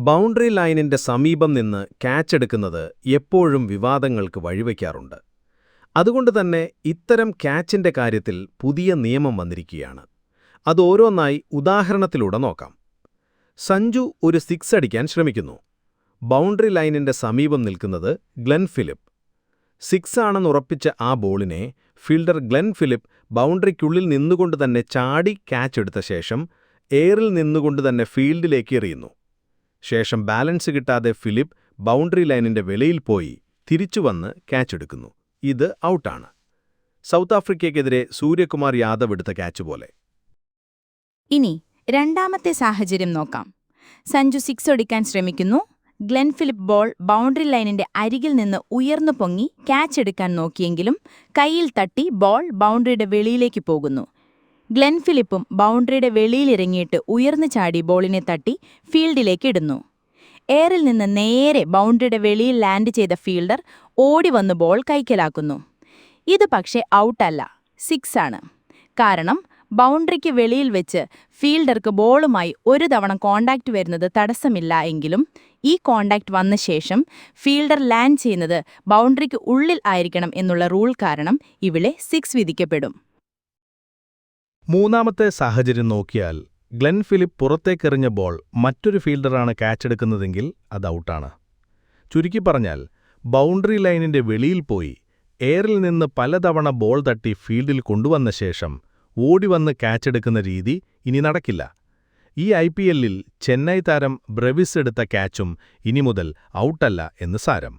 Boundary ലൈനിന്റെ സമീപം നിന്ന് ക്യാച്ച് എടുക്കുന്നത് എപ്പോഴും വിവാദങ്ങൾക്ക് വഴിവെക്കാറുണ്ട്. അതുകൊണ്ട് തന്നെ ഇത്തരം ക്യാച്ചിന്റെ കാര്യത്തിൽ പുതിയ നിയമം വന്നിരിക്കുകയാണ്. അത് ഓരോന്നായി ഉദാഹരണത്തിലൂടെ നോക്കാം. സഞ്ജു ഒരു സിക്സ് അടിക്കാൻ ശ്രമിക്കുന്നു. ബൗണ്ടറി ലൈനിന്റെ സമീപം നിൽക്കുന്നത് ഗ്ലെൻ ഫിലിപ്പ്. സിക്സ് ആണെന്നുറപ്പിച്ച ആ ബോളിനെ ഫീൽഡർ ഗ്ലെൻ ഫിലിപ്പ് ബൗണ്ടറിക്കുള്ളിൽ നിന്നുകൊണ്ട് തന്നെ ചാടി ക്യാച്ച് എടുത്ത ശേഷം എയറിൽ നിന്നുകൊണ്ട് തന്നെ ഫീൽഡിലേക്ക് എറിയുന്നു. ശേഷം ബാലൻസ് കിട്ടാതെ ഫിലിപ്പ് ബൗണ്ടറി ലൈനിന്റെ വെളിയിൽ പോയി തിരിച്ചുവന്ന് ക്യാച്ച് എടുക്കുന്നു. ഇത് ഔട്ടാണ്. സൗത്ത് ആഫ്രിക്കയ്ക്കെതിരെ സൂര്യകുമാർ യാദവ് എടുത്ത ക്യാച്ച് പോലെ. ഇനി രണ്ടാമത്തെ സാഹചര്യം നോക്കാം. സഞ്ജു സിക്സ് ഒടിക്കാൻ ശ്രമിക്കുന്നു. ഗ്ലെൻ ഫിലിപ്പ് ബോൾ ബൗണ്ടറി ലൈനിന്റെ അരികിൽ നിന്ന് ഉയർന്നു പൊങ്ങി ക്യാച്ച് എടുക്കാൻ നോക്കിയെങ്കിലും കൈയിൽ തട്ടി ബോൾ ബൗണ്ടറിയുടെ വെളിയിലേക്ക് പോകുന്നു. ഗ്ലെൻ ഫിലിപ്പും ബൗണ്ടറിയുടെ വെളിയിലിറങ്ങിയിട്ട് ഉയർന്നു ചാടി ബോളിനെ തട്ടി ഫീൽഡിലേക്ക് ഇടുന്നു. എയറിൽ നിന്ന് നേരെ ബൗണ്ടറിയുടെ വെളിയിൽ ലാൻഡ് ചെയ്ത ഫീൽഡർ ഓടി വന്ന് ബോൾ കൈക്കലാക്കുന്നു. ഇത് പക്ഷേ ഔട്ടല്ല സിക്സ് ആണ്. കാരണം ബൗണ്ടറിക്ക് വെളിയിൽ വെച്ച് ഫീൽഡർക്ക് ബോളുമായി ഒരു തവണ കോണ്ടാക്ട് വരുന്നത് തടസ്സമില്ല എങ്കിലും ഈ കോണ്ടാക്ട് വന്ന ശേഷം ഫീൽഡർ ലാൻഡ് ചെയ്യുന്നത് ബൗണ്ടറിക്ക് ഉള്ളിൽ ആയിരിക്കണം എന്നുള്ള റൂൾ കാരണം ഇവിടെ സിക്സ് വിധിക്കപ്പെടും. മൂന്നാമത്തെ സാഹചര്യം നോക്കിയാൽ ഗ്ലെൻ ഫിലിപ്പ് പുറത്തേക്കെറിഞ്ഞ ബോൾ മറ്റൊരു ഫീൽഡറാണ് ക്യാച്ചെടുക്കുന്നതെങ്കിൽ അത് ഔട്ടാണ്. ചുരുക്കി പറഞ്ഞാൽ ബൗണ്ടറി ലൈനിന്റെ വെളിയിൽ പോയി എയറിൽ നിന്ന് പലതവണ ബോൾ തട്ടി ഫീൽഡിൽ കൊണ്ടുവന്ന ശേഷം ഓടിവന്ന് ക്യാച്ചെടുക്കുന്ന രീതി ഇനി നടക്കില്ല. ഈ ഐ പി എല്ലിൽ ചെന്നൈ താരം ബ്രവിസ് എടുത്ത ക്യാച്ചും ഇനി മുതൽ ഔട്ടല്ല എന്ന് സാരം.